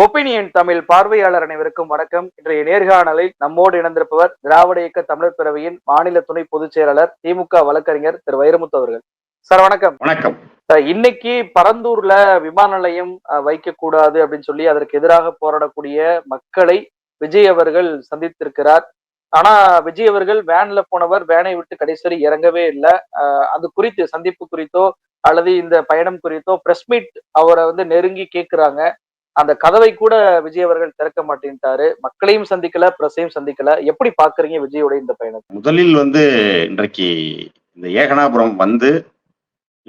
Opinion Tamil பார்வையாளர் அனைவருக்கும் வணக்கம். இன்றைய நேர்காணலில் நம்மோடு இணைந்திருப்பவர் திராவிட இயக்க தமிழர் பேரவையின் மாநில துணை பொதுச் செயலாளர் திமுக வழக்கறிஞர் திரு. வைரமுத்து அவர்கள். சார் வணக்கம். வணக்கம். இன்னைக்கு பரந்தூர்ல விமான நிலையம் அஹ், வைக்கக்கூடாது அப்படின்னு சொல்லி அதற்கு எதிராக போராடக்கூடிய மக்களை விஜய் அவர்கள் சந்தித்திருக்கிறார். ஆனா விஜய் அவர்கள் வேன்ல போனவர் வேனை விட்டு கடைசி இறங்கவே இல்லை. அது குறித்து சந்திப்பு குறித்தோ அல்லது இந்த பயணம் குறித்தோ பிரஸ் மீட் அவரை வந்து நெருங்கி கேட்கிறாங்க அந்த கதவை கூட விஜய் அவர்கள் திறக்க மாட்டேன்ட்டாரு. மக்களையும் சந்திக்கல பிரஸையும் சந்திக்கல. எப்படி பாக்குறீங்க விஜயோட இந்த பயணம் முதலில் வந்து இன்றைக்கு இந்த ஏகனாபுரம் வந்து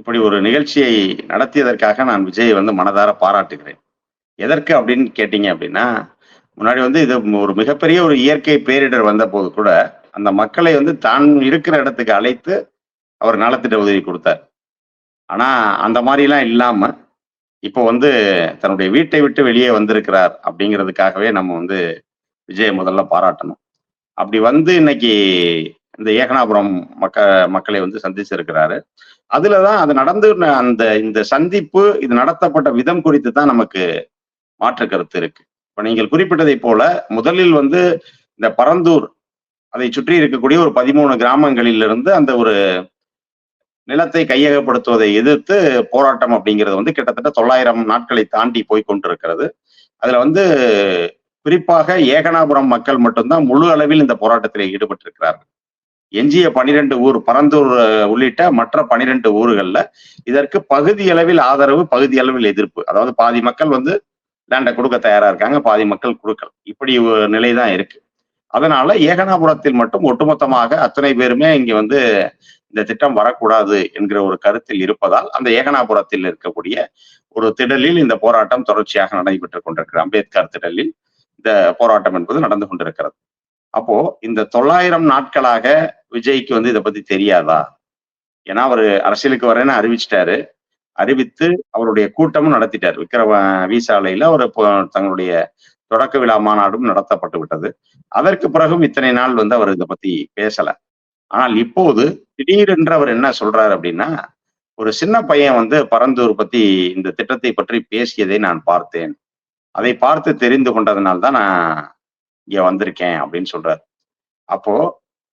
இப்படி ஒரு நிகழ்ச்சியை நடத்தியதற்காக நான் விஜயை வந்து மனதார பாராட்டுகிறேன். எதற்கு அப்படின்னு கேட்டீங்க அப்படின்னா முன்னாடி வந்து இது ஒரு மிகப்பெரிய ஒரு இயற்கை பேரிடர் வந்த போது கூட அந்த மக்களை வந்து தான் இருக்கிற இடத்துக்கு அழைத்து அவர் நலத்திட்ட உதவி கொடுத்தார். ஆனா அந்த மாதிரிலாம் இல்லாம இப்போ வந்து தன்னுடைய வீட்டை விட்டு வெளியே வந்திருக்கிறார் அப்படிங்கிறதுக்காகவே நம்ம வந்து விஜயை முதல்ல பாராட்டணும். அப்படி வந்து இன்னைக்கு இந்த ஏகனாபுரம் மக்க மக்களை வந்து சந்திச்சிருக்கிறாரு. அதுலதான் அது நடந்து அந்த இந்த சந்திப்பு இது நடத்தப்பட்ட விதம் குறித்து தான் நமக்கு மாற்று கருத்து இருக்கு. இப்ப நீங்கள் குறிப்பிட்டதை போல முதலில் வந்து இந்த பரந்தூர் அதை சுற்றி இருக்கக்கூடிய ஒரு பதிமூணு கிராமங்களிலிருந்து அந்த ஒரு நிலத்தை கையகப்படுத்துவதை எதிர்த்து போராட்டம் அப்படிங்கிறது வந்து கிட்டத்தட்ட தொள்ளாயிரம் நாட்களை தாண்டி போய் கொண்டிருக்கிறது. அதுல வந்து குறிப்பாக ஏகனாபுரம் மக்கள் மட்டும்தான் முழு அளவில் இந்த போராட்டத்தில் ஈடுபட்டிருக்கிறார்கள். எஞ்சிய பனிரெண்டு ஊர் பரந்தூர் உள்ளிட்ட மற்ற பனிரெண்டு ஊர்கள்ல இதற்கு பகுதி அளவில் ஆதரவு பகுதி அளவில் எதிர்ப்பு. அதாவது பாதி மக்கள் வந்து லேண்டை கொடுக்க தயாரா இருக்காங்க பாதி மக்கள் கொடுக்கல. இப்படி ஒரு நிலை தான் இருக்கு. அதனால ஏகனாபுரத்தில் மட்டும் ஒட்டுமொத்தமாக அத்தனை பேருமே இங்க வந்து இந்த திட்டம் வரக்கூடாது என்கிற ஒரு கருத்தில் இருப்பதால் அந்த ஏகனாபுரத்தில் இருக்கக்கூடிய ஒரு திடலில் இந்த போராட்டம் தொடர்ச்சியாக நடைபெற்றுக் கொண்டிருக்கிறது. அம்பேத்கர் திடலில் இந்த போராட்டம் என்பது நடந்து கொண்டிருக்கிறது. அப்போ இந்த தொள்ளாயிரம் நாட்களாக விஜய்க்கு வந்து இதை பத்தி தெரியாதா? ஏன்னா அவர் அரசியலுக்கு வரேன்னு அறிவிச்சிட்டாரு. அறிவித்து அவருடைய கூட்டமும் நடத்திட்டார். விக்ரம வீசாலையில அவர் தங்களுடைய தொடக்க விழா மாநாடும் நடத்தப்பட்டு விட்டது. அதற்கு பிறகும் இத்தனை நாள் வந்து அவர் இதை பத்தி பேசல. ஆனால் இப்போது திடீரென்று அவர் என்ன சொல்றாரு அப்படின்னா ஒரு சின்ன பையன் வந்து பரந்தூர் பத்தி இந்த திட்டத்தை பற்றி பேசியதை நான் பார்த்தேன். அதை பார்த்து தெரிந்து கொண்டதுனால்தான் நான் இங்க வந்திருக்கேன் அப்படின்னு சொல்றாரு. அப்போ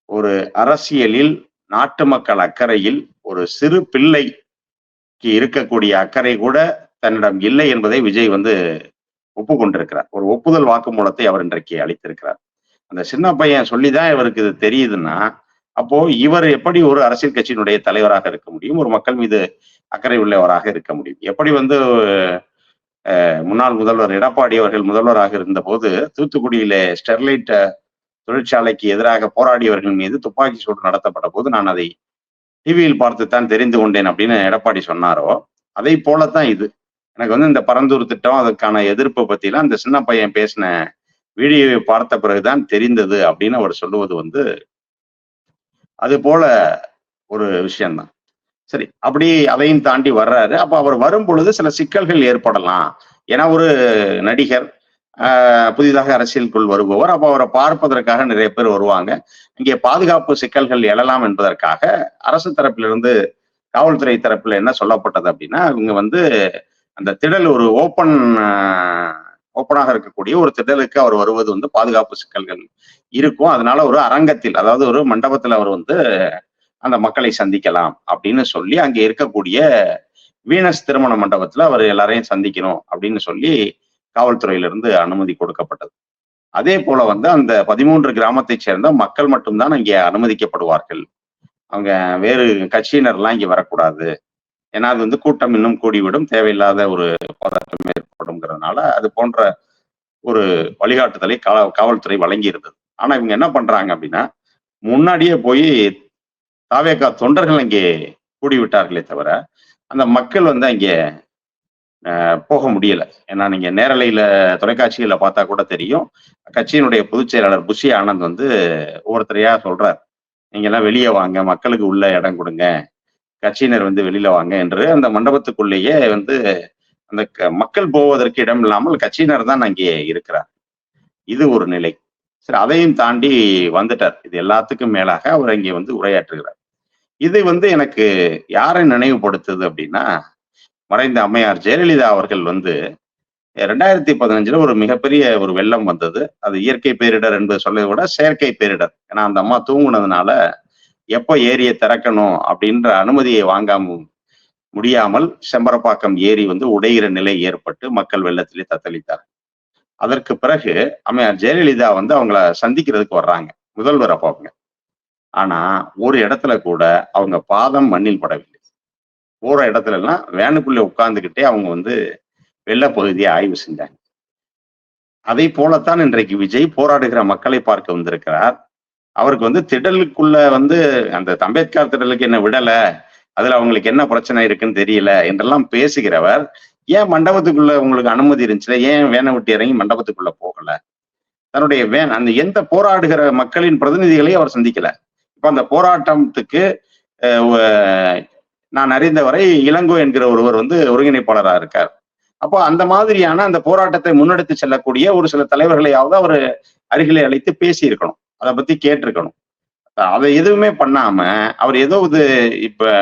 ஒரு அரசியலில் நாட்டு மக்கள் அக்கறையில் ஒரு சிறு பிள்ளைக்கு இருக்கக்கூடிய அக்கறை கூட தன்னிடம் இல்லை என்பதை விஜய் வந்து ஒப்புக்கொண்டிருக்கிறார். ஒரு ஒப்புதல் வாக்குமூலத்தை அவர் இன்றைக்கு அளித்திருக்கிறார். அந்த சின்ன பையன் சொல்லிதான் இவருக்கு இது தெரியுதுன்னா அப்போ இவர் எப்படி ஒரு அரசியல் கட்சியினுடைய தலைவராக இருக்க முடியும்? ஒரு மக்கள் மீது அக்கறை உள்ளவராக இருக்க முடியும். எப்படி வந்து முன்னாள் முதல்வர் எடப்பாடி அவர்கள் முதல்வராக இருந்தபோது தூத்துக்குடியில ஸ்டெர்லைட் தொழிற்சாலைக்கு எதிராக போராடியவர்கள் மீது துப்பாக்கி சூடு நடத்தப்பட்ட போது நான் அதை டிவியில் பார்த்துத்தான் தெரிந்து கொண்டேன் அப்படின்னு எடப்பாடி சொன்னாரோ? அதை போலத்தான் இது. எனக்கு வந்து இந்த பரந்தூர் திட்டம் அதுக்கான எதிர்ப்பு பத்திலாம் இந்த சின்ன பையன் பேசின வீடியோவை பார்த்த பிறகுதான் தெரிந்தது அப்படின்னு அவர் சொல்லுவது வந்து அது போல ஒரு விஷயம்தான். சரி அப்படி அதையும் தாண்டி வர்றாரு. அப்ப அவர் வரும் பொழுது சில சிக்கல்கள் ஏற்படலாம். ஏன்னா ஒரு நடிகர் புதிதாக அரசியலுக்குள் வருபவர். அப்போ அவரை பார்ப்பதற்காக நிறைய பேர் வருவாங்க. இங்கே பாதுகாப்பு சிக்கல்கள் எழலாம் என்பதற்காக அரசு தரப்பிலிருந்து காவல்துறை தரப்பில் என்ன சொல்லப்பட்டது அப்படின்னா இவங்க வந்து அந்த திடல் ஒரு ஓப்பன் ஓப்பனாக இருக்கக்கூடிய ஒரு திடலுக்கு அவர் வருவது வந்து பாதுகாப்பு சிக்கல்கள் இருக்கும். அதனால ஒரு அரங்கத்தில் அதாவது ஒரு மண்டபத்தில் அவர் வந்து அந்த மக்களை சந்திக்கலாம் அப்படின்னு சொல்லி அங்கே இருக்கக்கூடிய வீனஸ் திருமண மண்டபத்தில் அவர் எல்லாரையும் சந்திக்கணும் அப்படின்னு சொல்லி காவல்துறையிலிருந்து அனுமதி கொடுக்கப்பட்டது. அதே போல வந்து அந்த பதிமூன்று கிராமத்தைச் சேர்ந்த மக்கள் மட்டும்தான் அங்கே அனுமதிக்கப்படுவார்கள். அவங்க வேறு கட்சியினர்லாம் இங்கே வரக்கூடாது. ஏன்னா அது வந்து கூட்டம் இன்னும் கூடிவிடும். தேவையில்லாத ஒரு பதட்டம் ஏற்படும்ங்கிறதுனால அது போன்ற ஒரு வழிகாட்டுதலை காவல்துறை வழங்கி இருந்தது ஆனா இவங்க என்ன பண்றாங்க அப்படின்னா முன்னாடியே போய் தாவேக்கா தொண்டர்கள் அங்கே கூடிவிட்டார்களே தவிர அந்த மக்கள் வந்து அங்கே போக முடியல. ஏன்னா நீங்க நேரலையில தொலைக்காட்சியில பார்த்தா கூட தெரியும் கட்சியினுடைய பொதுச் செயலாளர் புஷி ஆனந்த் வந்து ஒவ்வொருத்தரையா சொல்றார் நீங்க எல்லாம் வெளியே வாங்க மக்களுக்கு உள்ள இடம் கொடுங்க கட்சியினர் வந்து வெளியில வாங்க என்று அந்த மண்டபத்துக்குள்ளேயே வந்து அந்த க- மக்கள் போவதற்கு இடம் இல்லாமல் கட்சியினர் தான் அங்கே இருக்கிறார் இது ஒரு நிலை. சரி அதையும் தாண்டி வந்துட்டார். இது எல்லாத்துக்கும் மேலாக அவர் இங்கே வந்து உரையாற்றுகிறார். இது வந்து எனக்கு யாரை நினைவுபடுத்துது அப்படின்னா மறைந்த அம்மையார் ஜெயலலிதா அவர்கள் வந்து ரெண்டாயிரத்தி பதினஞ்சுல ஒரு மிகப்பெரிய ஒரு வெள்ளம் வந்தது. அது இயற்கை பேரிடர் என்பது சொல்வதை விட செயற்கை பேரிடர். ஏன்னா அந்த அம்மா தூங்குனதுனால எப்போ ஏரியை திறக்கணும் அப்படின்ற அனுமதியை வாங்காம முடியாமல் செம்பரப்பாக்கம் ஏரி வந்து உடைகிற நிலை ஏற்பட்டு மக்கள் வெள்ளத்திலே தத்தளித்தார் அதற்கு பிறகு அம்மையார் ஜெயலலிதா வந்து அவங்கள சந்திக்கிறதுக்கு வர்றாங்க. முதல்வர் அப்போ அவங்க. ஆனா ஒரு இடத்துல கூட அவங்க பாதம் மண்ணில் படவில்லை. போற இடத்துல எல்லாம் வேனுக்குள்ளே உட்கார்ந்துக்கிட்டே அவங்க வந்து வெள்ள பகுதியை ஆய்வு செஞ்சாங்க. அதை போலத்தான் இன்றைக்கு விஜய் போராடுகிற மக்களை பார்க்க வந்திருக்கிறார். அவருக்கு வந்து திடலுக்குள்ள வந்து அந்த அம்பேத்கர் திடலுக்கு என்ன விடலை? அதுல அவங்களுக்கு என்ன பிரச்சனை இருக்குன்னு தெரியல என்றெல்லாம் பேசுகிறவர் ஏன் மண்டபத்துக்குள்ள உங்களுக்கு அனுமதி இருந்துச்சுல? ஏன் வேனை விட்டு இறங்கி மண்டபத்துக்குள்ள போகல? தன்னுடைய வேன் அந்த எந்த போராடுகிற மக்களின் பிரதிநிதிகளையும் அவர் சந்திக்கல. இப்ப அந்த போராட்டத்துக்கு நான் அறிந்தவரை இளங்கோ என்கிற ஒருவர் வந்து ஒருங்கிணைப்பாளராக இருக்கார். அப்போ அந்த மாதிரியான அந்த போராட்டத்தை முன்னெடுத்து செல்லக்கூடிய ஒரு சில தலைவர்களையாவது அவர் அருகிலே அழைத்து பேசியிருக்கணும். அதை பத்தி கேட்டிருக்கணும். அதை எதுவுமே பண்ணாம அவர் ஏதோ இது இப்ப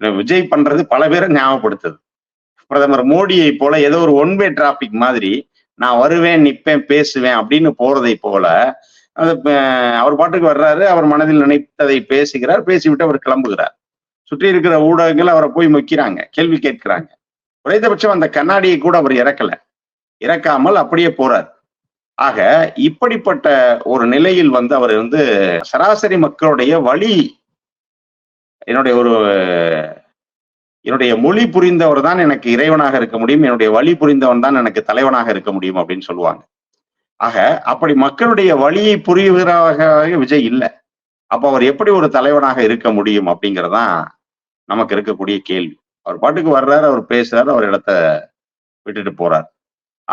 விஜய் பண்றது பல பேரை ஞாபகப்படுத்துது. பிரதமர் மோடியை போல ஏதோ ஒரு ஒன் வே டிராபிக் மாதிரி நான் வருவேன் நிப்பேன் பேசுவேன் அப்படின்னு போறதை போல அவர் பாட்டுக்கு வர்றாரு அவர் மனதில் நினைத்ததை பேசுகிறார் பேசிவிட்டு அவர் கிளம்புகிறார். சுற்றி இருக்கிற ஊடகங்கள் அவரை போய் முக்கிறாங்க கேள்வி கேட்கிறாங்க. குறைந்தபட்சம் அந்த கண்ணாடியை கூட அவர் இறக்கல. இறக்காமல் அப்படியே போறார். ஆக இப்படிப்பட்ட ஒரு நிலையில் வந்து அவர் வந்து சராசரி மக்களுடைய வழி என்னுடைய ஒரு என்னுடைய மொழி புரிந்தவர் தான் எனக்கு இறைவனாக இருக்க முடியும் என்னுடைய வழி புரிந்தவன் தான் எனக்கு தலைவனாக இருக்க முடியும் அப்படின்னு சொல்லுவாங்க. ஆக அப்படி மக்களுடைய வழியை புரிவராக விஜய் இல்லை. அப்ப அவர் எப்படி ஒரு தலைவனாக இருக்க முடியும் அப்படிங்கிறதான் நமக்கு இருக்கக்கூடிய கேள்வி. அவர் பாட்டுக்கு வர்றாரு அவர் பேசுறாரு அவர் இடத்த விட்டுட்டு போறாரு.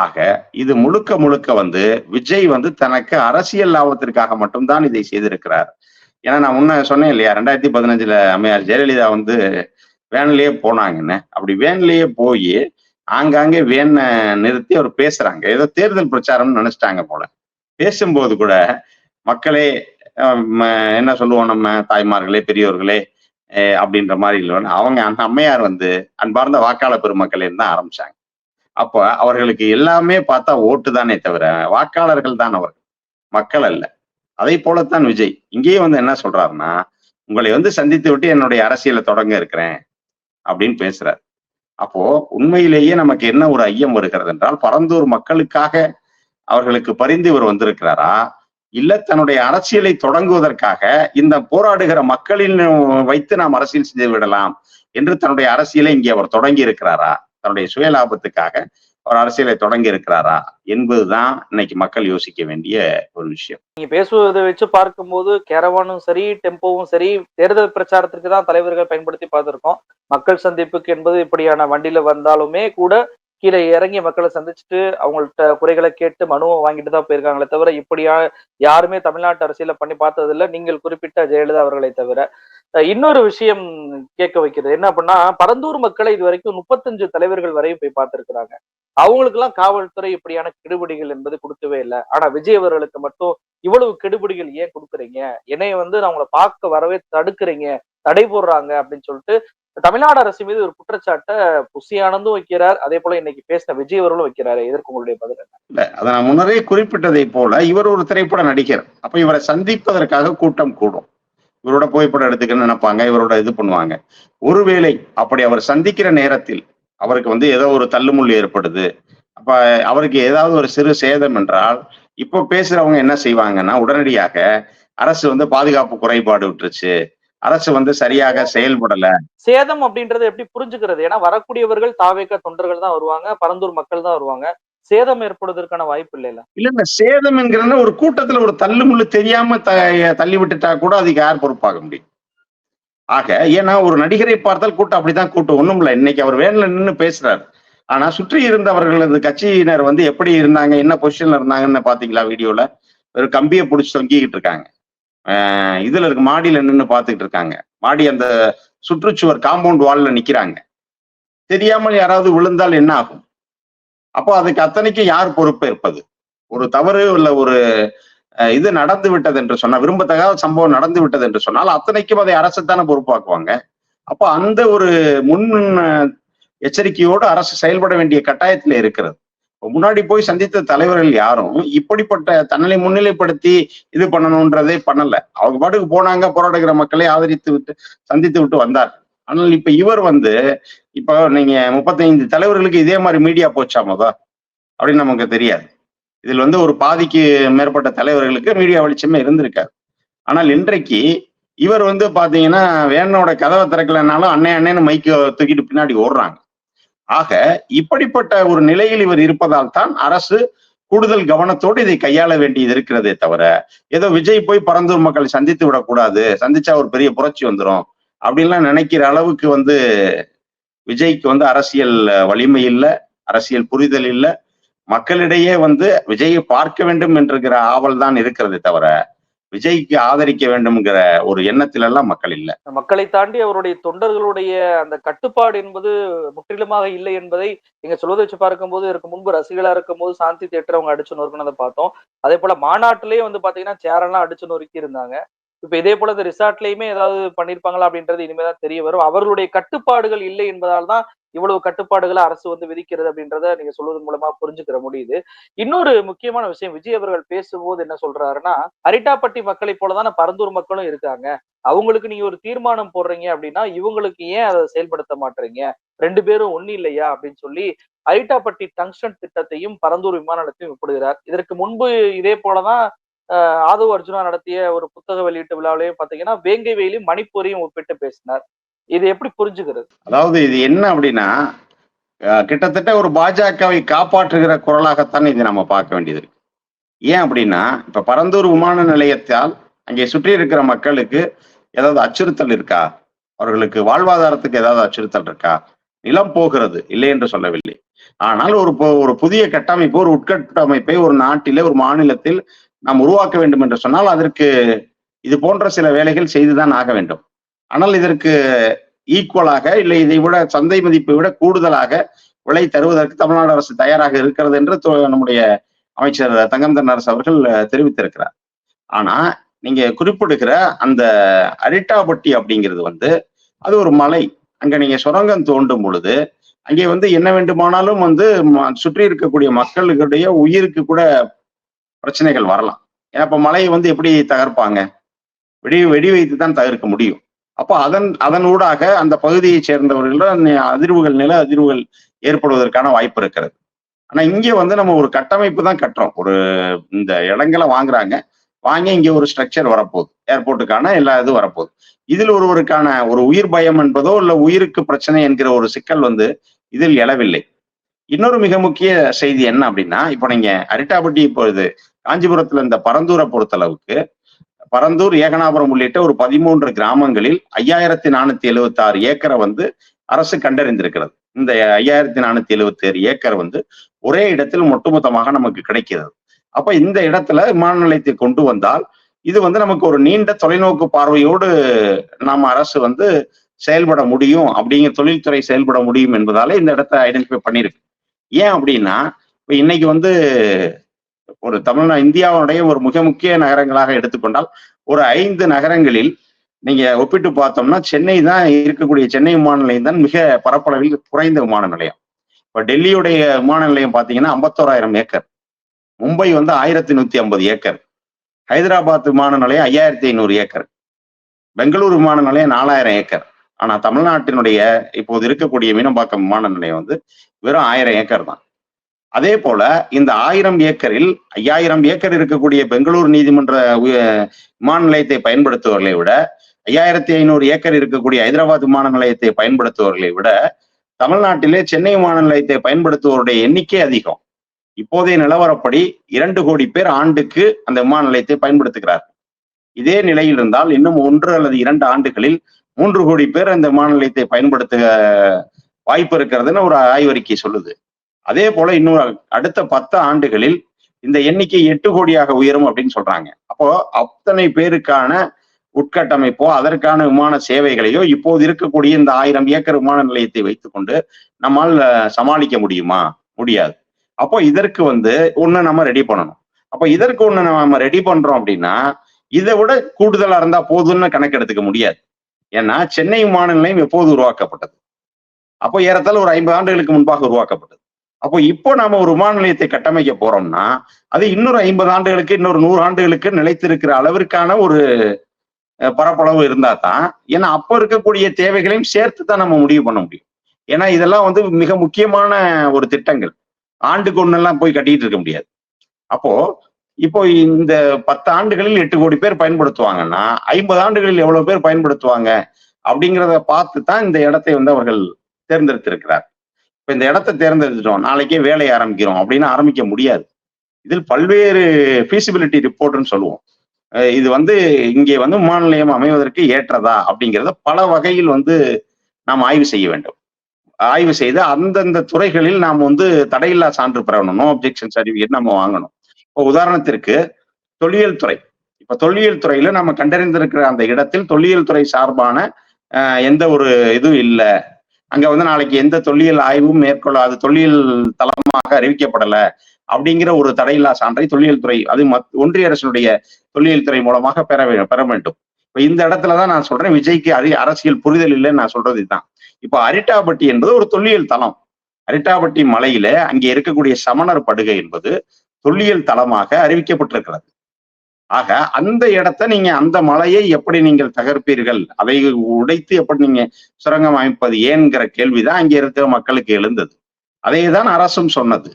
ஆக இது முழுக்க முழுக்க வந்து விஜய் வந்து தனக்கு அரசியல் லாபத்திற்காக மட்டும்தான் இதை செய்திருக்கிறார். ஏன்னா நான் முன்ன சொன்னேன் இல்லையா ரெண்டாயிரத்தி பதினஞ்சுல அம்மையார் ஜெயலலிதா வந்து வேன்லயே போனாங்கன்னு. அப்படி வேன்லயே போய் ஆங்காங்கே வேனை நிறுத்தி அவர் பேசுறாங்க. ஏதோ தேர்தல் பிரச்சாரம்னு நினைச்சிட்டாங்க போல. பேசும்போது கூட மக்களே என்ன சொல்லுவோம் நம்ம தாய்மார்களே பெரியோர்களே அப்படின்ற மாதிரி இல்லை அவங்க அந்த அம்மையார் வந்து அன்பார்ந்த வாக்காளர் பெருமக்களே தான் ஆரம்பிச்சாங்க. அப்ப அவர்களுக்கு எல்லாமே பார்த்தா ஓட்டு தானே தவிர வாக்காளர்கள் தான் அவர்கள். மக்கள் அல்ல. அதை போலத்தான் விஜய். இங்கேயே வந்து என்ன சொல்றாருன்னா உங்களை வந்து சந்தித்து விட்டு என்னுடைய அரசியலை தொடங்க இருக்கிறேன் அப்படின்னு பேசுறாரு. அப்போ உண்மையிலேயே நமக்கு என்ன ஒரு ஐயம் வருகிறது என்றால் பரந்தூர் மக்களுக்காக அவர்களுக்கு பரிந்து இவர் வந்திருக்கிறாரா? இல்ல தன்னுடைய அரசியலை தொடங்குவதற்காக இந்த போராடுகிற மக்களின் வைத்து நாம் அரசியல் செய்து விடலாம் என்று தன்னுடைய அரசியலை இங்கே அவர் தொடங்கி இருக்கிறாரா? தன்னுடைய சுயலாபத்துக்காக அவர் அரசியலை தொடங்கி இருக்கிறாரா என்பதுதான் இன்னைக்கு மக்கள் யோசிக்க வேண்டிய ஒரு விஷயம். நீங்க பேசுவதை வச்சு பார்க்கும்போது கேரவானும் சரி டெம்போவும் சரி தேர்தல் பிரச்சாரத்திற்கு தான் தலைவர்கள் பயன்படுத்தி பார்த்திருக்கோம். மக்கள் சந்திப்புக்கு என்பது இப்படியான வண்டியில வந்தாலுமே கூட கீழே இறங்கி மக்களை சந்திச்சுட்டு அவங்கள்ட்ட குறைகளை கேட்டு மனுவை வாங்கிட்டு தான் போயிருக்காங்களே தவிர இப்படியா யாருமே தமிழ்நாட்டு அரசியல பண்ணி பார்த்ததில்ல. நீங்கள் குறிப்பிட்ட ஜெயலலிதா அவர்களை தவிர. இன்னொரு விஷயம் கேட்க வைக்கிறது. என்ன அப்படின்னா பரந்தூர் மக்களை இது வரைக்கும் முப்பத்தஞ்சு தலைவர்கள் வரையும் போய் பார்த்திருக்கிறாங்க. அவங்களுக்கு எல்லாம் காவல்துறை இப்படியான கெடுபிடிகள் என்பது கொடுக்கவே இல்லை. ஆனா விஜய் அவர்களுக்கு மட்டும் இவ்வளவு கெடுபிடிகள் ஏன் கொடுக்குறீங்க? என்னைய வந்து நான் உங்களை பார்க்க வரவே தடுக்கிறீங்க. தடை போடுறாங்க அப்படின்னு சொல்லிட்டு தமிழ்நாடு அரசு மீது ஒரு குற்றச்சாட்டை புசி ஆனந்தும் வைக்கிறார். அதே போல இன்னைக்கு பேசின விஜய் அவர்களும் வைக்கிறாரு. இதற்கு உங்களுடைய பதில் இல்ல அதை நான் முன்னரே குறிப்பிட்டதை போல இவர் ஒரு திரைப்பட நடிகர் அப்ப இவரை சந்திப்பதற்காக கூட்டம் கூடும். இவரோட புகைப்படம் எடுத்துக்கணும்னு நினைப்பாங்க இவரோட இது பண்ணுவாங்க. ஒருவேளை அப்படி அவர் சந்திக்கிற நேரத்தில் அவருக்கு வந்து ஏதோ ஒரு தள்ளுமுள் ஏற்படுது. அப்ப அவருக்கு ஏதாவது ஒரு சிறு சேதம் என்றால் இப்போ பேசுறவங்க என்ன செய்வாங்கன்னா உடனடியாக அரசு வந்து பாதுகாப்பு குறைபாடு விட்டுருச்சு. அரசு வந்து சரியாக செயல்படல. சேதம் அப்படின்றது எப்படி புரிஞ்சுக்கிறது? ஏன்னா வரக்கூடியவர்கள் தாவேக்க தொண்டர்கள் தான் வருவாங்க பரந்தூர் மக்கள் தான் வருவாங்க. சேதம் ஏற்படுவதற்கான வாய்ப்பு இல்லைல்ல? இல்ல இந்த சேதம் என்கிற ஒரு கூட்டத்துல ஒரு தள்ளுமுள்ளு தெரியாம த- தள்ளி விட்டுட்டா கூட அதுக்கு யார் பொறுப்பாக முடியும்? ஆக ஏன்னா ஒரு நடிகரை பார்த்தால் கூட்டம் அப்படிதான் கூட்டம் ஒண்ணும் இல்ல. இன்னைக்கு அவர் வேன்ல நின்னு பேசுறாரு. ஆனா சுற்றி இருந்தவர்களது கட்சியினர் வந்து எப்படி இருந்தாங்க என்ன பொசிஷன்ல இருந்தாங்கன்னு பாத்தீங்களா வீடியோல? ஒரு கம்பியை பிடிச்சி தொங்கிக்கிட்டு இருக்காங்க. ஆஹ் இதுல இருக்கு மாடியில நின்னு பாத்துக்கிட்டு இருக்காங்க. மாடி அந்த சுற்றுச்சுவர் காம்பவுண்ட் வால்ல நிக்கிறாங்க. தெரியாமல் யாராவது விழுந்தால் என்ன ஆகும்? அப்போ அதுக்கு அத்தனைக்கும் யார் பொறுப்பு இருப்பது? ஒரு தவறு இல்ல ஒரு இது நடந்து விட்டது என்று சொன்னால் விரும்பத்தகாத சம்பவம் நடந்து விட்டது என்று சொன்னால் அத்தனைக்கும் அதை அரசு தானே பொறுப்பாக்குவாங்க? அப்போ அந்த ஒரு முன் எச்சரிக்கையோடு அரசு செயல்பட வேண்டிய கட்டாயத்தில் இருக்கிறது. முன்னாடி போய் சந்தித்த தலைவர்கள் யாரும் இப்படிப்பட்ட தன்னை முன்னிலைப்படுத்தி இது பண்ணணும்ன்றதே பண்ணல. அவங்க பாட்டுக்கு போனாங்க போராடுகிற மக்களை ஆதரித்து விட்டு சந்தித்து விட்டு வந்தார் ஆனால் இப்ப இவர் வந்து இப்போ நீங்க முப்பத்தைந்து தலைவர்களுக்கு இதே மாதிரி மீடியா போச்சா அப்படின்னு நமக்கு தெரியாது. இதில் வந்து ஒரு பாதிக்கு மேற்பட்ட தலைவர்களுக்கு மீடியா வெளிச்சமே இருந்திருக்காரு ஆனால் இன்றைக்கு இவர் வந்து பாத்தீங்கன்னா வேனோட கதவை திறக்கலனாலும் அண்ணே அண்ணேன்னு மைக்கு தூக்கிட்டு பின்னாடி ஓடுறாங்க. ஆக இப்படிப்பட்ட ஒரு நிலையில் இவர் இருப்பதால் தான் அரசு கூடுதல் கவனத்தோடு இதை கையாள வேண்டியது இருக்கிறதே தவிர ஏதோ விஜய் போய் பரந்தூர் மக்களை சந்தித்து விடக்கூடாது சந்திச்சா ஒரு பெரிய புரட்சி வந்துடும் அப்படின்லாம் நினைக்கிற அளவுக்கு வந்து விஜய்க்கு வந்து அரசியல் வலிமை இல்லை அரசியல் புரிதல் இல்லை. மக்களிடையே வந்து விஜயை பார்க்க வேண்டும் என்கிற ஆவல் தான் இருக்கிறதே தவிர விஜய்க்கு ஆதரிக்க வேண்டும்ங்கிற ஒரு எண்ணத்தில எல்லாம் மக்கள் இல்ல. மக்களை தாண்டி அவருடைய தொண்டர்களுடைய அந்த கட்டுப்பாடு என்பது முற்றிலுமாக இல்லை என்பதை நீங்க சொல்வதை வச்சு பார்க்கும்போது இதுக்கு முன்பு ரசிகளா இருக்கும்போது சாந்தி தேட்டர் அவங்க அடிச்சு நொறுக்குனதை பார்த்தோம். அதே போல மாநாட்டிலேயே வந்து பாத்தீங்கன்னா சேரெல்லாம் அடிச்சு நொறுக்கி இருந்தாங்க இப்ப இதே போல இந்த ரிசார்ட்லயுமே ஏதாவது பண்ணிருப்பாங்களா அப்படின்றது இனிமேதான் தெரிய வரும். அவர்களுடைய கட்டுப்பாடுகள் இல்லை என்பதால் தான் இவ்வளவு கட்டுப்பாடுகளை அரசு வந்து விதிக்கிறது அப்படின்றத நீங்க சொல்வதன் மூலமா புரிஞ்சுக்கிற முடியுது. இன்னொரு முக்கியமான விஷயம் விஜய் அவர்கள் பேசும்போது என்ன சொல்றாருன்னா அரிட்டாப்பட்டி மக்களை போலதான பரந்தூர் மக்களும் இருக்காங்க. அவங்களுக்கு நீங்க ஒரு தீர்மானம் போடுறீங்க அப்படின்னா இவங்களுக்கு ஏன் அதை செயல்படுத்த மாட்டீங்க? ரெண்டு பேரும் ஒண்ணு இல்லையா? அப்படின்னு சொல்லி அரிட்டாப்பட்டி டங்ஸ்டன் திட்டத்தையும் பரந்தூர் விமான நிலையத்தையும் ஒப்பிடுகிறார். இதற்கு முன்பு இதே போலதான் ஆதவ அர்ஜுனா நடத்திய ஒரு புத்தக வெளியீட்டு விழாவிலையும் பாத்தீங்கன்னா வேங்கை வெயிலையும் மணிப்பூரையும் ஒப்பிட்டு பேசினார். இது எப்படி புரிஞ்சுக்கிறது? அதாவது இது என்ன அப்படின்னா கிட்டத்தட்ட ஒரு பாஜகவை காப்பாற்றுகிற குரலாகத்தான் இது நம்ம பார்க்க வேண்டியது இருக்கு. ஏன் அப்படின்னா இப்ப பரந்தூர் விமான நிலையத்தால் அங்கே சுற்றி இருக்கிற மக்களுக்கு ஏதாவது அச்சுறுத்தல் இருக்கா? அவர்களுக்கு வாழ்வாதாரத்துக்கு ஏதாவது அச்சுறுத்தல் இருக்கா? நிலம் போகிறது இல்லை என்று சொல்லவில்லை. ஆனால் ஒரு ஒரு புதிய கட்டமைப்பு ஒரு உட்கட்டமைப்பை ஒரு நாட்டிலே ஒரு மாநிலத்தில் நாம் உருவாக்க வேண்டும் என்று சொன்னால் அதற்கு இது போன்ற சில வேலைகள் செய்துதான் ஆக வேண்டும். ஆனால் இதற்கு ஈக்குவலாக இல்லை இதை விட சந்தை மதிப்பை விட கூடுதலாக விலை தருவதற்கு தமிழ்நாடு அரசு தயாராக இருக்கிறது என்று நம்முடைய அமைச்சர் தங்கம் தென்னரசு அவர்கள் தெரிவித்திருக்கிறார். ஆனா நீங்க குறிப்பிடுகிற அந்த அரிட்டாபட்டி அப்படிங்கிறது வந்து அது ஒரு மலை. அங்க நீங்க சுரங்கம் தோண்டும் பொழுது அங்கே வந்து என்ன வேண்டுமானாலும் வந்து ம- சுற்றி இருக்கக்கூடிய மக்களுடைய உயிருக்கு கூட பிரச்சனைகள் வரலாம். ஏன்னா இப்போ மலையை வந்து எப்படி தகர்ப்பாங்க? வெடி வெடி வைத்து தான் தகர்க்க முடியும். அப்போ அதன் அதன் ஊடாக அந்த பகுதியைச் சேர்ந்தவர்களிடம் அதிர்வுகள் நில அதிர்வுகள் ஏற்படுவதற்கான வாய்ப்பு இருக்கிறது. ஆனா இங்கே வந்து நம்ம ஒரு கட்டமைப்பு தான் கட்டுறோம். ஒரு இந்த இடங்களை வாங்குறாங்க. வாங்கி இங்க ஒரு ஸ்ட்ரக்சர் வரப்போகுது. ஏர்போர்ட்டுக்கான எல்லா இதுவும் வரப்போகுது. இதில் ஒருவருக்கான ஒரு உயிர் பயம் என்பதோ இல்ல உயிருக்கு பிரச்சனை என்கிற ஒரு சிக்கல் வந்து இதில் எழவில்லை. இன்னொரு மிக முக்கிய செய்தி என்ன அப்படின்னா இப்போ நீங்க அரிட்டாபட்டி இப்பொழுது காஞ்சிபுரத்துல இந்த பரந்தூரை பொறுத்தளவுக்கு பரந்தூர் ஏகனாபுரம் உள்ளிட்ட ஒரு பதிமூன்று கிராமங்களில் ஐயாயிரத்தி நானூத்தி எழுபத்தி ஆறு ஏக்கரை வந்து அரசு கண்டறிந்திருக்கிறது. இந்த ஐயாயிரத்தி நானூத்தி எழுபத்தி ஏழு ஏக்கர் வந்து ஒரே இடத்தில் ஒட்டுமொத்தமாக நமக்கு கிடைக்கிறது. அப்ப இந்த இடத்துல விமான நிலையத்தை கொண்டு வந்தால் இது வந்து நமக்கு ஒரு நீண்ட தொலைநோக்கு பார்வையோடு நாம் அரசு வந்து செயல்பட முடியும் அப்படிங்கிற தொழில்துறை செயல்பட முடியும் என்பதால இந்த இடத்த ஐடென்டிஃபை பண்ணியிருக்கு. ஏன் அப்படின்னா இப்ப இன்னைக்கு வந்து ஒரு தமிழ்நா இந்தியாவுடைய ஒரு மிக முக்கிய நகரங்களாக எடுத்துக்கொண்டால் ஒரு ஐந்து நகரங்களில் நீங்க ஒப்பிட்டு பார்த்தோம்னா சென்னை தான் இருக்கக்கூடிய சென்னை விமான நிலையம் தான் மிக பரப்பளவில் குறைந்த விமான நிலையம். இப்ப டெல்லியுடைய விமான நிலையம் பாத்தீங்கன்னா ஐம்பத்தோராயிரம் ஏக்கர். மும்பை வந்து ஆயிரத்தி நூத்தி ஐம்பது ஏக்கர். ஹைதராபாத் விமான நிலையம் ஐயாயிரத்தி ஐநூறு ஏக்கர். பெங்களூரு விமான நிலையம் நாலாயிரம் ஏக்கர். ஆனா தமிழ்நாட்டினுடைய இப்போது இருக்கக்கூடிய மீனம்பாக்கம் விமான நிலையம் வந்து வெறும் ஆயிரம் ஏக்கர் தான். அதே போல இந்த ஆயிரம் ஏக்கரில் ஐயாயிரம் ஏக்கர் இருக்கக்கூடிய பெங்களூர் நீதிமன்ற விமான நிலையத்தை பயன்படுத்துவர்களை விட ஐயாயிரத்தி ஐநூறு ஏக்கர் இருக்கக்கூடிய ஹைதராபாத் விமான நிலையத்தை பயன்படுத்துவர்களை விட தமிழ்நாட்டிலே சென்னை விமான நிலையத்தை பயன்படுத்துவோருடைய எண்ணிக்கை அதிகம். இப்போதைய நிலவரப்படி இரண்டு கோடி பேர் ஆண்டுக்கு அந்த விமான நிலையத்தை பயன்படுத்துகிறார்கள். இதே நிலையில் இருந்தால் இன்னும் ஒன்று அல்லது இரண்டு ஆண்டுகளில் மூன்று கோடி பேர் அந்த விமான நிலையத்தை பயன்படுத்த வாய்ப்பு இருக்கிறதுன்னு ஒரு ஆய்வறிக்கை சொல்லுது. அதே போல இன்னும் அடுத்த பத்து ஆண்டுகளில் இந்த எண்ணிக்கை எட்டு கோடியாக உயரும் அப்படின்னு சொல்றாங்க. அப்போ அத்தனை பேருக்கான உட்கட்டமைப்போ அதற்கான விமான சேவைகளையோ இப்போது இருக்கக்கூடிய இந்த ஆயிரம் ஏக்கர் விமான நிலையத்தை வைத்துக்கொண்டு நம்மால் சமாளிக்க முடியுமா? முடியாது. அப்போ இதற்கு வந்து ஒண்ணு நம்ம ரெடி பண்ணணும். அப்போ இதற்கு ஒண்ணு நம்ம ரெடி பண்றோம் அப்படின்னா இதை விட கூடுதலா இருந்தா போதும்னு கணக்கெடுத்துக்க முடியாது. ஏன்னா சென்னை விமான நிலையம் எப்போது உருவாக்கப்பட்டது? அப்போ ஏறத்தாழ ஒரு ஐம்பது ஆண்டுகளுக்கு முன்பாக உருவாக்கப்பட்டது. அப்போ இப்போ நாம ஒரு விமான நிலையத்தை கட்டமைக்க போறோம்னா அது இன்னொரு ஐம்பது ஆண்டுகளுக்கு இன்னொரு நூறு ஆண்டுகளுக்கு நிலைத்திருக்கிற அளவிற்கான ஒரு பரப்பளவு இருந்தா தான் ஏன்னா அப்ப இருக்கக்கூடிய தேவைகளையும் சேர்த்து தான் நம்ம முடிவு பண்ண முடியும். ஏன்னா இதெல்லாம் வந்து மிக முக்கியமான ஒரு திட்டங்கள். ஆண்டுக்கு ஒண்ணெல்லாம் போய் கட்டிட்டு இருக்க முடியாது. அப்போ இப்போ இந்த பத்து ஆண்டுகளில் எட்டு கோடி பேர் பயன்படுத்துவாங்கன்னா ஐம்பது ஆண்டுகளில் எவ்வளவு பேர் பயன்படுத்துவாங்க அப்படிங்கிறத பார்த்து தான் இந்த இடத்தை வந்து அவர்கள் தேர்ந்தெடுத்திருக்கிறார். இப்ப இந்த இடத்தை தேர்ந்தெடுத்துட்டோம் நாளைக்கே வேலையை ஆரம்பிக்கிறோம் அப்படின்னு ஆரம்பிக்க முடியாது. இதில் பல்வேறு ஃபீசிபிலிட்டி ரிப்போர்ட்னு சொல்லுவோம். இது வந்து இங்கே வந்து விமான நிலையம் அமைவதற்கு ஏற்றதா அப்படிங்கிறத பல வகையில் வந்து நாம் ஆய்வு செய்ய வேண்டும். ஆய்வு செய்து அந்தந்த துறைகளில் நாம் வந்து தடையில்லா சான்று பெறணும். நோ அப்ஜெக்ஷன் சர்டிஃபிகேட் நம்ம வாங்கணும். இப்போ உதாரணத்திற்கு தொல்லியல் துறை. இப்போ தொல்லியல் துறையில நம்ம கண்டறிந்திருக்கிற அந்த இடத்தில் தொல்லியல் துறை சார்பான எந்த ஒரு இதுவும் இல்லை. அங்க வந்து நாளைக்கு எந்த தொல்லியல் ஆய்வும் மேற்கொள்ளாது தொல்லியல் தளமாக அறிவிக்கப்படல அப்படிங்கிற ஒரு தடையில்லா சான்றை தொல்லியல் துறை அது மத் ஒன்றிய அரசினுடைய தொல்லியல் துறை மூலமாக பெற வே- பெற வேண்டும். இப்ப இந்த இடத்துல தான் நான் சொல்றேன் விஜய்க்கு அதிக அரசியல் புரிதல் இல்லைன்னு நான் சொல்றது இதுதான். இப்போ அரிட்டாபட்டி என்பது ஒரு தொல்லியல் தளம். அரிட்டாபட்டி மலையில அங்கே இருக்கக்கூடிய சமணர் படுகை என்பது தொல்லியல் தளமாக அறிவிக்கப்பட்டிருக்கிறது. ஆக அந்த இடத்த நீங்க அந்த மலையை எப்படி நீங்கள் தகர்ப்பீர்கள்? அதை உடைத்து எப்படி நீங்க சுரங்கம் அமைப்பது ஏன்கிற கேள்விதான் அங்கே இருக்கிற மக்களுக்கு எழுந்தது. அதை தான் அரசும் சொன்னது.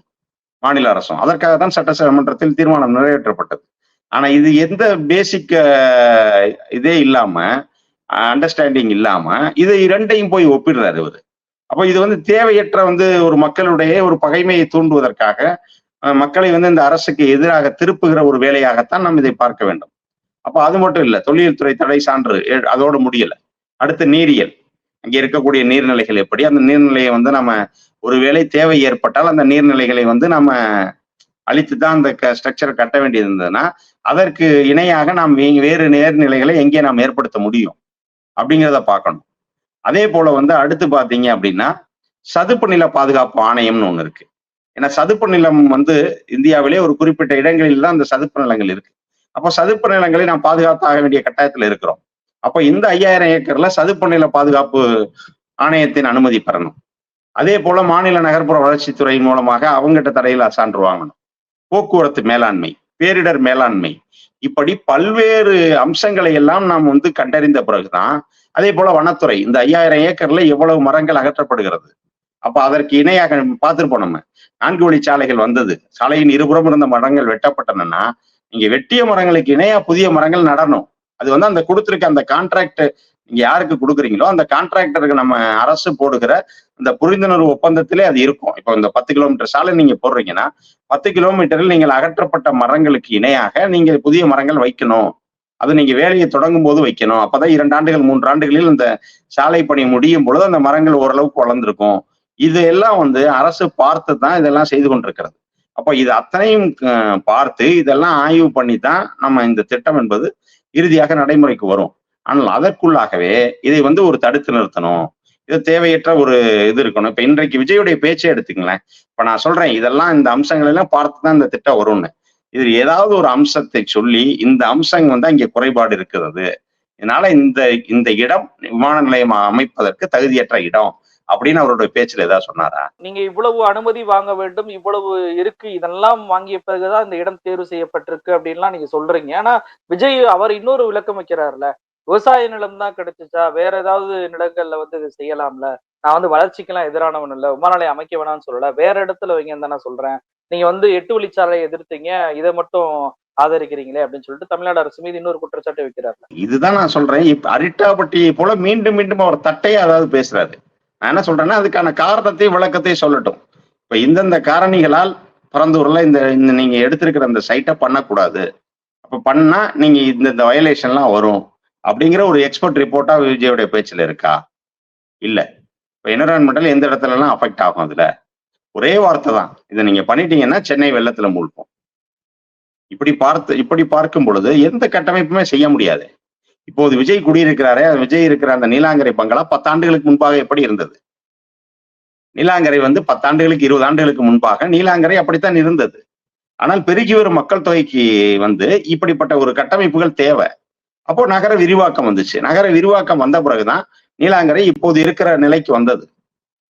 மாநில அரசும். அதற்காக தான் சட்டமன்றத்தில் தீர்மானம் நிறைவேற்றப்பட்டது. ஆனா இது எந்த பேசிக் இதே இல்லாம அண்டர்ஸ்டாண்டிங் இல்லாம இதை இரண்டையும் போய் ஒப்பிடுறாரு இவரு. அப்போ இது வந்து தேவையற்ற வந்து ஒரு மக்களுடைய ஒரு பகைமையை தூண்டுவதற்காக மக்களை வந்து இந்த அரசுக்கு எதிராக திருப்புகிற ஒரு வேலையாகத்தான் நாம் இதை பார்க்க வேண்டும். அப்போ அது மட்டும் இல்லை தொழில் துறை தடை சான்று எ- அதோடு முடியல. அடுத்து நீரியல். அங்கே இருக்கக்கூடிய நீர்நிலைகள் எப்படி? அந்த நீர்நிலையை வந்து நம்ம ஒருவேளை தேவை ஏற்பட்டால் அந்த நீர்நிலைகளை வந்து நம்ம அழித்து தான் அந்த ஸ்ட்ரக்சரை கட்ட வேண்டியது இருந்ததுன்னா அதற்கு இணையாக நாம் வேறு நீர்நிலைகளை எங்கே நாம் ஏற்படுத்த முடியும்? அப்படிங்கிறத பார்க்கணும். அதே போல வந்து அடுத்து பார்த்தீங்க அப்படின்னா சதுப்பு நில பாதுகாப்பு ஆணையம்னு ஒன்று இருக்கு. ஏன்னா சதுப்பு நிலம் வந்து இந்தியாவிலே ஒரு குறிப்பிட்ட இடங்களில் தான் அந்த சதுப்பு நிலங்கள் இருக்கு. அப்போ சதுப்பு நிலங்களை நாம் பாதுகாத்தாக வேண்டிய கட்டாயத்துல இருக்கிறோம். அப்போ இந்த ஐயாயிரம் ஏக்கர்ல சதுப்பு நில பாதுகாப்பு ஆணையத்தின் அனுமதி பெறணும். அதே போல மாநில நகர்ப்புற வளர்ச்சித்துறை மூலமாக அவங்ககிட்ட தடையில் சான்று வாங்கணும். போக்குவரத்து மேலாண்மை பேரிடர் மேலாண்மை. இப்படி பல்வேறு அம்சங்களை எல்லாம் நாம் வந்து கண்டறிந்த பிறகுதான் அதே போல வனத்துறை இந்த ஐயாயிரம் ஏக்கர்ல எவ்வளவு மரங்கள் அகற்றப்படுகிறது? அப்ப அதற்கு இணையாக பார்த்துருப்போம் நம்ம. நான்கு வழி சாலைகள் வந்தது. சாலையின் இருபுறம் இருந்த மரங்கள் வெட்டப்பட்டனன்னா நீங்க வெட்டிய மரங்களுக்கு இணையா புதிய மரங்கள் நடணும். அது வந்து அந்த கொடுத்துருக்க அந்த கான்ட்ராக்ட் நீங்க யாருக்கு கொடுக்குறீங்களோ அந்த கான்ட்ராக்டருக்கு நம்ம அரசு போடுகிற இந்த புரிந்துணர்வு ஒப்பந்தத்திலே அது இருக்கும். இப்போ இந்த பத்து கிலோமீட்டர் சாலை நீங்க போடுறீங்கன்னா பத்து கிலோமீட்டரில் நீங்கள் அகற்றப்பட்ட மரங்களுக்கு இணையாக நீங்க புதிய மரங்கள் வைக்கணும். அது நீங்க வேலையை தொடங்கும் போது வைக்கணும். அப்பதான் இரண்டு ஆண்டுகள் மூன்று ஆண்டுகளில் இந்த சாலை பணி முடியும் பொழுது அந்த மரங்கள் ஓரளவுக்கு வளர்ந்துருக்கும். இதெல்லாம் வந்து அரசு பார்த்து தான் இதெல்லாம் செய்து கொண்டிருக்கிறது. அப்போ இது அத்தனையும் பார்த்து இதெல்லாம் ஆய்வு பண்ணி தான் நம்ம இந்த திட்டம் என்பது இறுதியாக நடைமுறைக்கு வரும். ஆனால் அதற்குள்ளாகவே இதை வந்து ஒரு தடுத்து நிறுத்தணும். இது தேவையற்ற ஒரு இது இருக்கணும். இப்ப இன்றைக்கு விஜயுடைய பேச்சை எடுத்துங்களேன் இப்ப நான் சொல்றேன் இதெல்லாம் இந்த அம்சங்கள் எல்லாம் பார்த்து தான் இந்த திட்டம் வரும்னு. இதில் ஏதாவது ஒரு அம்சத்தை சொல்லி இந்த அம்சம் வந்து அங்கே குறைபாடு இருக்கிறது. இதனால இந்த இந்த இடம் விமான நிலையம் அமைப்பதற்கு தகுதியற்ற இடம். அப்படின்னு அவருடைய பேச்சுல ஏதாவது சொன்னாரா? நீங்க இவ்வளவு அனுமதி வாங்க வேண்டும் இவ்வளவு இருக்கு இதெல்லாம் வாங்கிய பிறகுதான் இந்த இடம் தேர்வு செய்யப்பட்டிருக்கு அப்படின்லாம் நீங்க சொல்றீங்க. ஆனா விஜய் அவர் இன்னொரு விளக்கம் வைக்கிறாருல விவசாய நிலம் தான் கிடைச்சிச்சா? வேற ஏதாவது நிலங்கள்ல வந்து இது செய்யலாம்ல? நான் வந்து வளர்ச்சிக்கெல்லாம் எதிரானவன் இல்ல விமான நிலையம் அமைக்க வேணாம்னு சொல்லல. வேற இடத்துல வைங்கன்னு தான் நான் சொல்றேன். நீங்க வந்து எட்டு வழிச்சாலையை எதிர்த்தீங்க இதை மட்டும் ஆதரிக்கிறீங்களே அப்படின்னு சொல்லிட்டு தமிழ்நாடு அரசு மீது இன்னொரு குற்றச்சாட்டு வைக்கிறாரு இதுதான் நான் சொல்றேன். இப்ப அரிட்டாபட்டியை போல மீண்டும் மீண்டும் அவர் தட்டையா அதாவது பேசுறாரு. நான் என்ன சொல்றேன்னா அதுக்கான காரணத்தை விளக்கத்தை சொல்லட்டும். இப்ப இந்தந்த காரணிகளால் பரந்தூர்ல இந்த இந்த நீங்க எடுத்திருக்கிற அந்த சைட்டை பண்ணக்கூடாது. அப்ப பண்ணா நீங்க இந்த இந்த வயலேஷன்லாம் வரும். அப்படிங்கிற ஒரு எக்ஸ்பர்ட் ரிப்போர்ட்டா விஜயோடைய பேச்சுல இருக்கா? இல்ல. இப்ப என்விரான்மெண்டல் எந்த இடத்துல எல்லாம் அஃபெக்ட் ஆகும் அதுல? ஒரே வார்த்தை தான். இதை நீங்க பண்ணிட்டீங்கன்னா சென்னை வெள்ளத்துல மூழ்கும். இப்படி பார்த்து இப்படி பார்க்கும் பொழுது எந்த கட்டமைப்புமே செய்ய முடியாது. இப்போது விஜய் குடியிருக்கிறாரே அது விஜய் இருக்கிற அந்த நீலாங்கரை பங்களா பத்தாண்டுகளுக்கு முன்பாக எப்படி இருந்தது? நீலாங்கரை வந்து பத்தாண்டுகளுக்கு இருபது ஆண்டுகளுக்கு முன்பாக நீலாங்கரை அப்படித்தான் இருந்தது. ஆனால் பெருகி வரும் மக்கள் தொகைக்கு வந்து இப்படிப்பட்ட ஒரு கட்டமைப்புகள் தேவை. அப்போ நகர விரிவாக்கம் வந்துச்சு. நகர விரிவாக்கம் வந்த பிறகுதான் நீலாங்கரை இப்போது இருக்கிற நிலைக்கு வந்தது.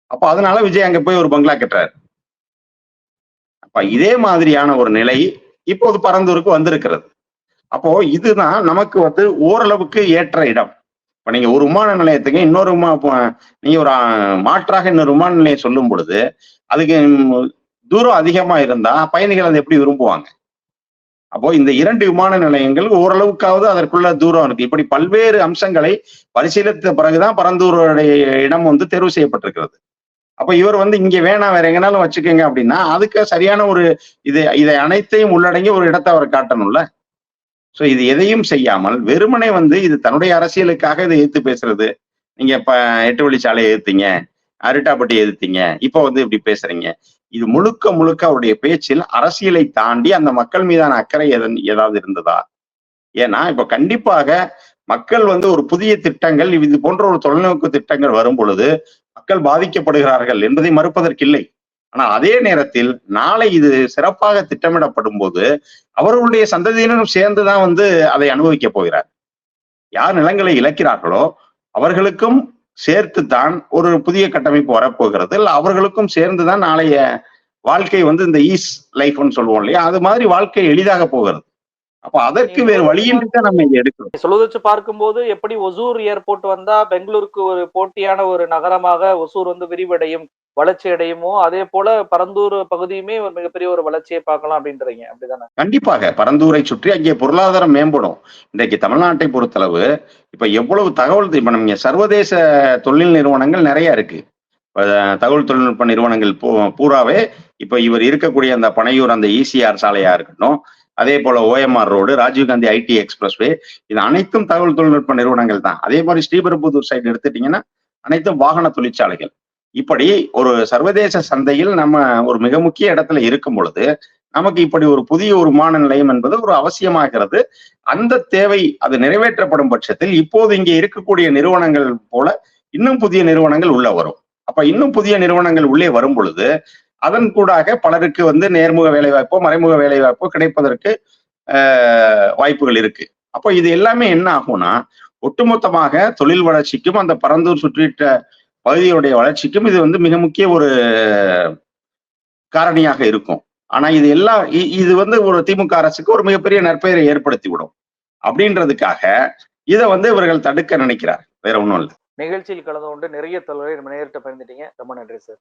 அப்போ அதனால விஜய் அங்க போய் ஒரு பங்களா கட்டுறாரு. அப்ப இதே மாதிரியான ஒரு நிலை இப்போது பரந்தூருக்கு வந்திருக்கிறது. அப்போ இதுதான் நமக்கு வந்து ஓரளவுக்கு ஏற்ற இடம். இப்ப நீங்க ஒரு விமான நிலையத்துக்கு இன்னொரு விமா நீங்க ஒரு மாற்றாக இன்னொரு விமான நிலையம் சொல்லும் பொழுது அதுக்கு தூரம் அதிகமா இருந்தா பயணிகள் அதை எப்படி விரும்புவாங்க? அப்போ இந்த இரண்டு விமான நிலையங்கள் ஓரளவுக்காவது அதற்குள்ள தூரம் இருக்கு. இப்படி பல்வேறு அம்சங்களை பரிசீலித்த பிறகுதான் பரந்தூருடைய இடம் வந்து தேர்வு செய்யப்பட்டிருக்கிறது. அப்ப இவர் வந்து இங்க வேணாம் வேற எங்கனாலும் வச்சுக்கோங்க அப்படின்னா அதுக்கு சரியான ஒரு இது இதை அனைத்தையும் உள்ளடங்கி ஒரு இடத்தை அவர் காட்டணும்ல? சோ இது எதையும் செய்யாமல் வெறுமனே வந்து இது தன்னுடைய அரசியலுக்காக இதை எதிர்த்து பேசுறது. நீங்க இப்ப எட்டு வழிச்சாலையை எதிர்த்தீங்க அருட்டாப்பட்டி எதிர்த்தீங்க இப்ப வந்து இப்படி பேசுறீங்க. இது முழுக்க முழுக்க அவருடைய பேச்சில் அரசியலை தாண்டி அந்த மக்கள் மீதான அக்கறை எதன் ஏதாவது இருந்ததா? ஏன்னா இப்ப கண்டிப்பாக மக்கள் வந்து ஒரு புதிய திட்டங்கள் இது போன்ற ஒரு தொலைநோக்கு திட்டங்கள் வரும் பொழுது மக்கள் பாதிக்கப்படுகிறார்கள் என்பதை மறுப்பதற்கில்லை. ஆனா அதே நேரத்தில் நாளை இது சிறப்பாக திட்டமிடப்படும் போது அவர்களுடைய சந்ததியினரும் சேர்ந்துதான் வந்து அதை அனுபவிக்க போகிறார். யார் நிலங்களை இழக்கிறார்களோ அவர்களுக்கும் சேர்த்துத்தான் ஒரு புதிய கட்டமைப்பு வரப்போகிறது. இல்ல அவர்களுக்கும் சேர்ந்துதான் நாளைய வாழ்க்கை வந்து இந்த ஈஸ் லைஃப்னு சொல்லுவோம் இல்லையா? அது மாதிரி வாழ்க்கை எளிதாக போகிறது. அப்ப அதற்கு வேறு வழியின்றி தான் நம்ம இங்க எடுக்கிறோம். சொல்லுவதை வச்சு பார்க்கும்போது எப்படி ஒசூர் ஏர்போர்ட் வந்தா பெங்களூருக்கு ஒரு போட்டியான ஒரு நகரமாக ஒசூர் வந்து விரிவடையும் வளர்ச்சி அடையுமோ? அதே போல பரந்தூர் பகுதியுமே ஒரு மிகப்பெரிய ஒரு வளர்ச்சியை பார்க்கலாம் அப்படின்றீங்க. அப்படிதானே? கண்டிப்பாக. பரந்தூரை சுற்றி அங்கே பொருளாதாரம் மேம்படும். இன்றைக்கு தமிழ்நாட்டை பொறுத்தளவு இப்ப எவ்வளவு தகவல் இப்ப நம்ம சர்வதேச தொழில் நிறுவனங்கள் நிறைய இருக்கு. தகவல் தொழில்நுட்ப நிறுவனங்கள் பூராவே இப்ப இவர் இருக்கக்கூடிய அந்த பனையூர் அந்த இசிஆர் சாலையா இருக்கட்டும் அதே போல OMR road Rajiv Gandhi IT expressway இது அனைத்தும் தகவல் தொழில்நுட்ப நிறுவனங்கள் தான் அதே மாதிரி ஸ்ரீபெரும்புதூர் சைடு எடுத்துட்டீங்கன்னா அனைத்தும் வாகன தொழிற்சாலைகள். இப்படி ஒரு சர்வதேச சந்தையில் நம்ம ஒரு மிக முக்கிய இடத்துல இருக்கும் பொழுது நமக்கு இப்படி ஒரு புதிய ஒரு விமான நிலையம் என்பது ஒரு அவசியமாகிறது அந்த தேவை அது நிறைவேற்றப்படும் பட்சத்தில் இப்போது இங்கே இருக்கக்கூடிய நிறுவனங்கள் போல இன்னும் புதிய நிறுவனங்கள் உள்ள வரும். அப்ப இன்னும் புதிய நிறுவனங்கள் உள்ளே வரும் பொழுது அதன் கூடாக பலருக்கு வந்து நேர்முக வேலைவாய்ப்போ மறைமுக வேலைவாய்ப்போ கிடைப்பதற்கு ஆஹ், வாய்ப்புகள் இருக்கு. அப்போ இது எல்லாமே என்ன ஆகும்னா ஒட்டுமொத்தமாக தொழில் வளர்ச்சிக்கும் அந்த பரந்தூர் சுற்றிட்ட பகுதியுடைய வளர்ச்சிக்கும் இது வந்து மிக முக்கிய ஒரு காரணியாக இருக்கும். ஆனா இது எல்லாம் இ- இது வந்து ஒரு திமுக அரசுக்கு ஒரு மிகப்பெரிய நற்பெயரை ஏற்படுத்தி விடும் அப்படின்றதுக்காக இதை வந்து இவர்கள் தடுக்க நினைக்கிறார் வேற ஒன்றும் இல்லை. நிகழ்ச்சியில் கலந்து கொண்டு நிறைய தலைவரை நம்ம நேரிட்ட பயந்துட்டீங்க ரொம்ப நன்றி சார்.